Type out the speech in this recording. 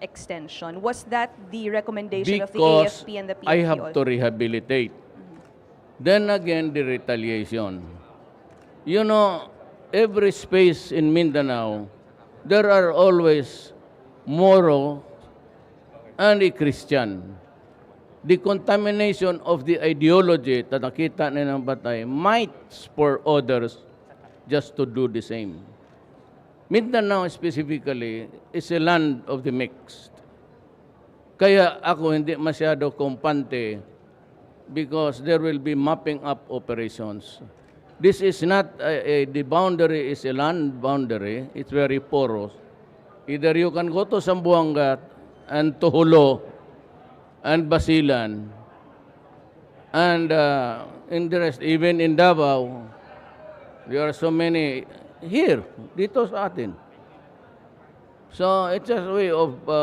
extension. Was that the recommendation of the Because AFP and the PNP? I have also? to rehabilitate. Then again, the retaliation. You know, every space in Mindanao, there are always Moro and a Christian. The contamination of the ideology na nakita na ng batay might spur others just to do the same. Mindanao specifically is a land of the mixed. Kaya ako hindi masyado kumpante because there will be mapping up operations. This is not, a, a- the boundary is a land boundary. It's very porous. Either you can go to Sambuanga and Tohulo and Basilan and uh, in the rest, even in Davao, there are so many here, dito sa atin. So it's just a way of uh,